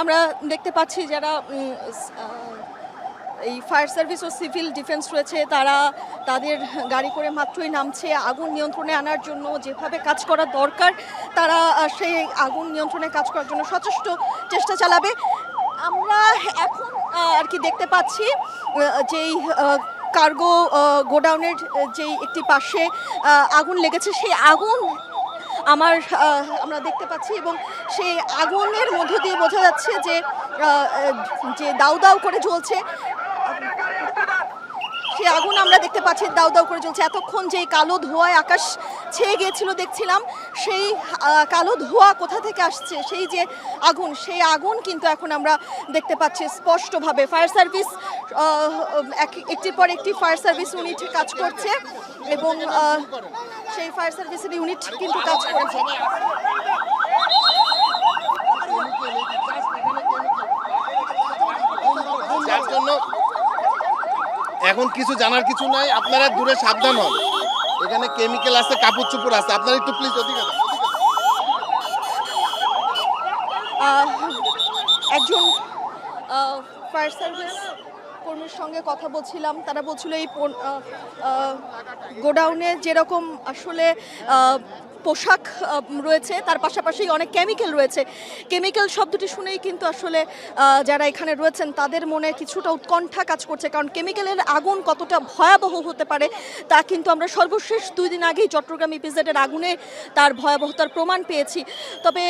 আমরা দেখতে পাচ্ছি যারা এই ফায়ার সার্ভিস ও সিভিল ডিফেন্স রয়েছে, তারা তাদের গাড়ি করে মাত্রই নামছে। আগুন নিয়ন্ত্রণে আনার জন্য যেভাবে কাজ করা দরকার, তারা সেই আগুন নিয়ন্ত্রণে কাজ করার জন্য সচেষ্ট চেষ্টা চালাবে। আমরা এখন আর কি দেখতে পাচ্ছি যেই কার্গো গোডাউনের যেই একটি পাশে আগুন লেগেছে, সেই আগুন আমার আমরা দেখতে পাচ্ছি এবং সেই আগুনের মধ্য দিয়ে বোঝা যাচ্ছে যে যে দাউ দাউ করে জ্বলছে। সেই আগুন আমরা দেখতে পাচ্ছি দাউ দাউ করে জ্বলছে। এতক্ষণ যে কালো ধোঁয়ায় আকাশ ছেয়ে গিয়েছিল দেখছিলাম, সেই কালো ধোঁয়া কোথা থেকে আসছে? সেই যে আগুন, সেই আগুন কিন্তু এখন আমরা দেখতে পাচ্ছি স্পষ্টভাবে। ফায়ার সার্ভিস একটির পর একটি ফায়ার সার্ভিস ইউনিট কাজ করছে এবং সেই ফায়ার সার্ভিসের ইউনিট কিন্তু কাজ করছে। যার এখন কিছু জানার কিছু নাই আপনারা দূরে সাবধান হন এখানে কেমিক্যাল আছে কাপড় চুপড় আছে আপনারা একটু প্লিজ। আহ, একজন ফায়ার সার্ভিস কর্মীর সঙ্গে কথা বলছিলাম, তারা বলছিল এই গোডাউনে যেরকম আসলে পোশাক রয়েছে, তার পাশাপাশি অনেক কেমিক্যাল রয়েছে। কেমিক্যাল শব্দটি শুনেই কিন্তু আসলে যারা এখানে রয়েছেন, তাদের মনে কিছুটা উৎকণ্ঠা কাজ করছে। কারণ কেমিক্যালের আগুন কতটা ভয়াবহ হতে পারে, তা কিন্তু আমরা সর্বশেষ দুই দিন আগেই চট্টগ্রাম ইপিজেডের আগুনে তার ভয়াবহতার প্রমাণ পেয়েছি। তবে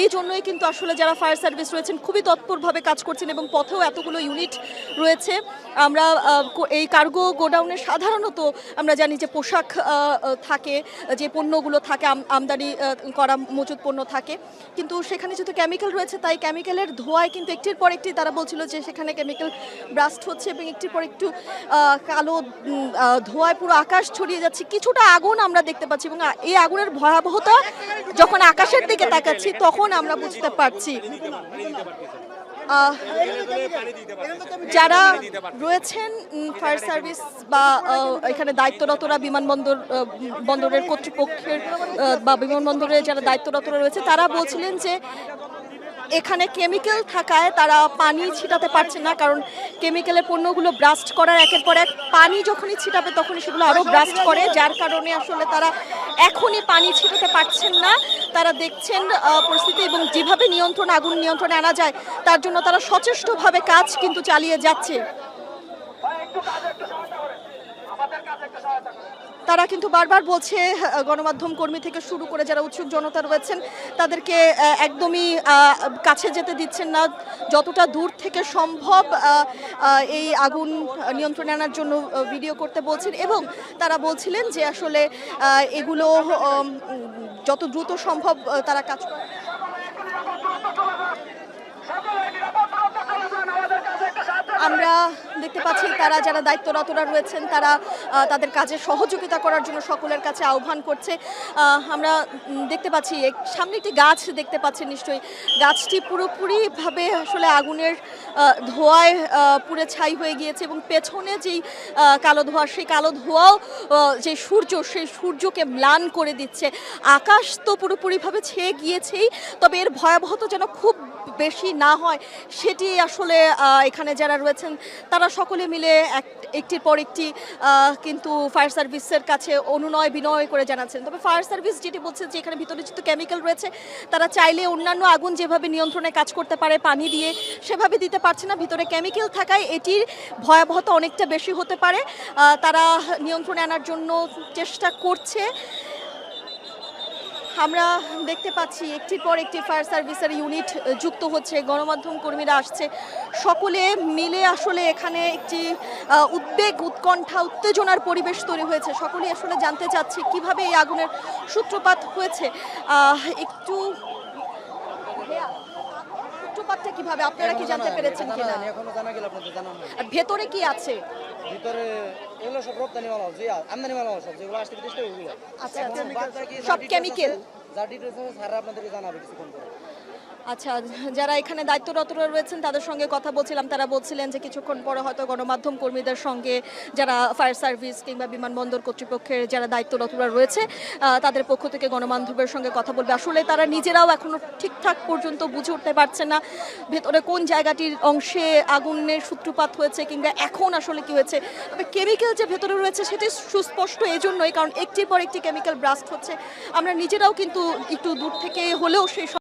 এই জন্যই কিন্তু আসলে যারা ফায়ার সার্ভিস রয়েছেন, খুবই তৎপরভাবে কাজ করছেন এবং পথেও এতগুলো ইউনিট রয়েছে। আমরা এই কার্গো গোডাউনে সাধারণত আমরা জানি যে পোশাক থাকে, যে পণ্যগুলো থাকে, আম- আমদানি করা মজুদ পণ্য থাকে। কিন্তু সেখানে যেহেতু কেমিক্যাল রয়েছে, তাই কেমিক্যালের ধোঁয়ায় কিন্তু একটির পর একটি তারা বলছিল যে সেখানে কেমিক্যাল ব্রাস্ট হচ্ছে এবং একটির পর একটু কালো ধোঁয়ায় পুরো আকাশ ছড়িয়ে যাচ্ছে। কিছুটা আগুন আমরা দেখতে পাচ্ছি এবং এই আগুনের ভয়াবহতা যখন আকাশের দিকে তাকাচ্ছি, তখন আমরা বুঝতে পারছি। যারা রয়েছেন ফায়ার সার্ভিস বা এখানে দায়িত্বরতরা বিমানবন্দর বন্দরের কর্তৃপক্ষের বা বিমানবন্দরে যারা দায়িত্বরতরা রয়েছে, তারা বলছিলেন যে এখানে কেমিক্যাল থাকায় তারা পানি ছিটাতে পারছে না, কারণ কেমিক্যালের পণ্যগুলো ব্রাস্ট করার একের পর এক পানি যখনই ছিটাবে তখনই সেগুলো আরও ব্রাস্ট করে, যার কারণে আসলে তারা এখনই পানি ছিটাতে পারছেন না। তারা দেখছেন পরিস্থিতি এবং যেভাবে নিয়ন্ত্রণ, আগুন নিয়ন্ত্রণে আনা যায়, তার জন্য তারা সচেষ্টভাবে কাজ কিন্তু চালিয়ে যাচ্ছে। তারা কিন্তু বারবার বলছে গণমাধ্যম কর্মী থেকে শুরু করে যারা উৎসুক জনতা রয়েছেন, তাদেরকে একদমই কাছে যেতে দিচ্ছেন না। যতটা দূর থেকে সম্ভব এই আগুন নিয়ন্ত্রণে আনার জন্য ভিডিও করতে বলছেন এবং তারা বলছিলেন যে আসলে এগুলো যত দ্রুত সম্ভব তারা কাজ আমরা দেখতে পাচ্ছি তারা যারা দায়িত্বরতরা রয়েছেন, তারা তাদের কাজে সহযোগিতা করার জন্য সকলের কাছে আহ্বান করছে। আমরা দেখতে পাচ্ছি সামনে একটি গাছ দেখতে পাচ্ছেন নিশ্চয়ই। গাছটি পুরোপুরিভাবে আসলে আগুনের ধোঁয়ায় পুড়ে ছাই হয়ে গিয়েছে এবং পেছনে যেই কালো ধোঁয়া, সেই কালো ধোঁয়াও যে সূর্য, সেই সূর্যকে ম্লান করে দিচ্ছে। আকাশ তো পুরোপুরিভাবে ছেয়ে গিয়েছেই, তবে এর ভয়াবহতা যেন খুব বেশি না হয়, সেটি আসলে এখানে যারা রয়েছেন, তারা সকলে মিলে এক- একটির পর একটি কিন্তু ফায়ার সার্ভিসের কাছে অনুনয় বিনয় করে জানাচ্ছেন। তবে ফায়ার সার্ভিস যেটি বলছে যে এখানে ভিতরে যেহেতু কেমিক্যাল রয়েছে, তারা চাইলে অন্যান্য আগুন যেভাবে নিয়ন্ত্রণে কাজ করতে পারে, পানি দিয়ে সেভাবে দিতে পারছে না। ভিতরে কেমিক্যাল থাকায় এটির ভয়াবহতা অনেকটা বেশি হতে পারে। তারা নিয়ন্ত্রণে আনার জন্য চেষ্টা করছে। আমরা দেখতে পাচ্ছি একটির পর একটি ফায়ার সার্ভিসের ইউনিট যুক্ত হচ্ছে গণমাধ্যম কর্মীরা আসছে। সকলে মিলে আসলে এখানে একটি উদ্বেগ উৎকণ্ঠা উত্তেজনার পরিবেশ তৈরি হয়েছে। সকলে আসলে জানতে চাচ্ছে কীভাবে এই আগুনের সূত্রপাত হয়েছে। একটু সূত্রপাতটা কীভাবে আপনারা কি জানতে পেরেছেন কিনা? ভেতরে কি আছে? ভিতরে এগুলো সব রপ্তানি মাল যে আমদানি মাল সব যেগুলো আসতে বিদেশ থেকে ওগুলো সব কেমিক্যাল যার ডিটেলস আছে স্যার আপনাদেরকে জানাবে কিছুক্ষণ পরে। আচ্ছা যারা এখানে দায়িত্বরত রয়েছেন, তাদের সঙ্গে কথা বলছিলাম। তারা বলছিলেন যে কিছুক্ষণ পরে হয়তো গণমাধ্যম কর্মীদের সঙ্গে যারা ফায়ার সার্ভিস কিংবা বিমানবন্দর কর্তৃপক্ষের যারা দায়িত্বরতরা রয়েছে তাদের পক্ষ থেকে গণমাধ্যমের সঙ্গে কথা বলবে। আসলে তারা নিজেরাও এখনও ঠিকঠাক পর্যন্ত বুঝে উঠতে পারছে না ভেতরে কোন জায়গাটির অংশে আগুনের সূত্রপাত হয়েছে কিংবা এখন আসলে কি হয়েছে। তবে কেমিক্যাল যে ভেতরে রয়েছে সেটি সুস্পষ্ট এজন্যই, কারণ একটির পর একটি কেমিক্যাল ব্রাস্ট হচ্ছে। আমরা নিজেরাও কিন্তু একটু দূর থেকে হলেও সেই